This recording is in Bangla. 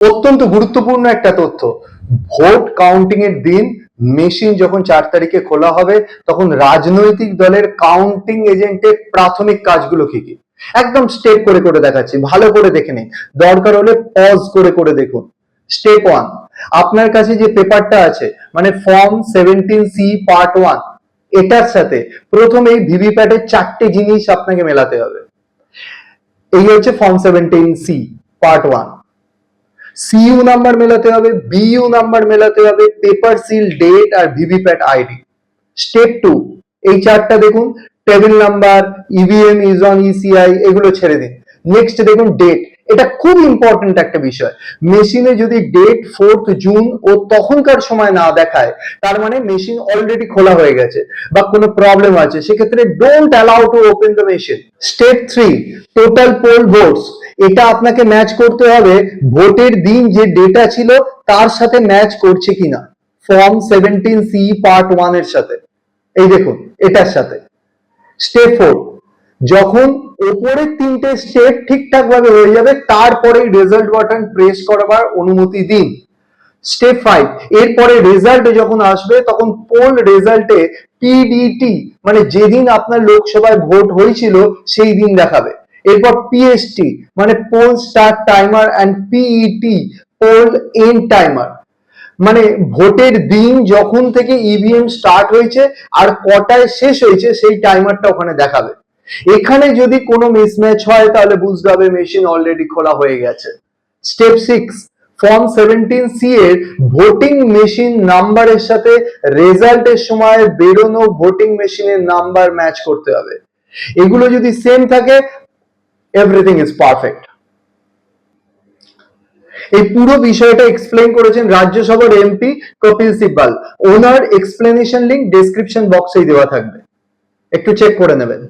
অত্যন্ত গুরুত্বপূর্ণ একটা তথ্য। ভোট কাউন্টিং এর দিন মেশিন যখন চার তারিখে খোলা হবে, তখন রাজনৈতিক দলের কাউন্টিং এজেন্টের প্রাথমিক কাজগুলো কি কি? একদম স্টেপ করে করে দেখাচ্ছি, ভালো করে দেখে নিন। দরকার হলে পজ করে করে দেখুন। স্টেপ ওয়ান আপনার কাছে যে পেপারটা আছে মানে form seventeen C part one এটার সাথে প্রথমেই ভিভিপ্যাটের চারটে জিনিস আপনাকে মেলাতে হবে। এই হচ্ছে form seventeen C part one CU number মেলাতে হবে বিইউ নাম্বার মেলাতে হবে পেপার সিল ডেট আর ভিভিপ্যাট আইডি স্টেপ টু এই চারটা দেখুন table number EVM is on ECI এগুলো ছেড়ে দিন। নেক্সট দেখুন ডেট এটা খুব ইম্পর্টেন্ট একটা বিষয়। মেশিনে যদি ডেট ফোর্থ জুন ও তখনকার সময় না দেখায়, তার মানে মেশিন অলরেডি খোলা হয়ে গেছে বা কোনো প্রবলেম আছে, সেক্ষেত্রে don't allow to open the machine step three total poll votes এটা আপনাকে ম্যাচ করতে হবে ভোটের দিন যে ডেটা ছিল তার সাথে ম্যাচ করছে কিনা। ফর্ম সেভেন্টিন সি পার্ট ওয়ানের সাথে। এই দেখুন, এটার সাথে। স্টেপ ফোর যখন ওপরের তিনটে স্টেপ ঠিকঠাক ভাবে হয়ে যাবে, তারপরেই রেজাল্ট বাটন প্রেস করবার অনুমতি দিন। স্টেপ ফাইভ এরপরে রেজাল্ট যখন আসবে, তখন পোল রেজাল্টে পিডিটি মানে যেদিন আপনার লোকসভায় ভোট হয়েছিল, সেই দিন দেখাবে। এরপর পিএসটি মানে poll start timer and PET poll end timer মানে ভোটের দিন যখন থেকে ইভিএম স্টার্ট হয়েছে আর কটায় শেষ হয়েছে সেই টাইমারটা ওখানে দেখাবে। এখানে যদি কোনো মিসম্যাচ হয় তাহলে বুঝতে হবে মেশিন অলরেডি খোলা হয়ে গেছে। Step six form seventeen C এর ভোটিং মেশিন নাম্বারের সাথে রেজাল্টের সময় বেরোনো ভোটিং মেশিনের নাম্বার ম্যাচ করতে হবে। এগুলো যদি সেম থাকে এভরিথিং ইজ পারফেক্ট এই পুরো বিষয়টা এক্সপ্লেন করেছেন রাজ্যসভার এমপি কপিল সিব্বাল। ওনার এক্সপ্লেনেশন লিঙ্ক ডেসক্রিপশন বক্সেই দেওয়া থাকবে। একটু চেক করে নেবেন।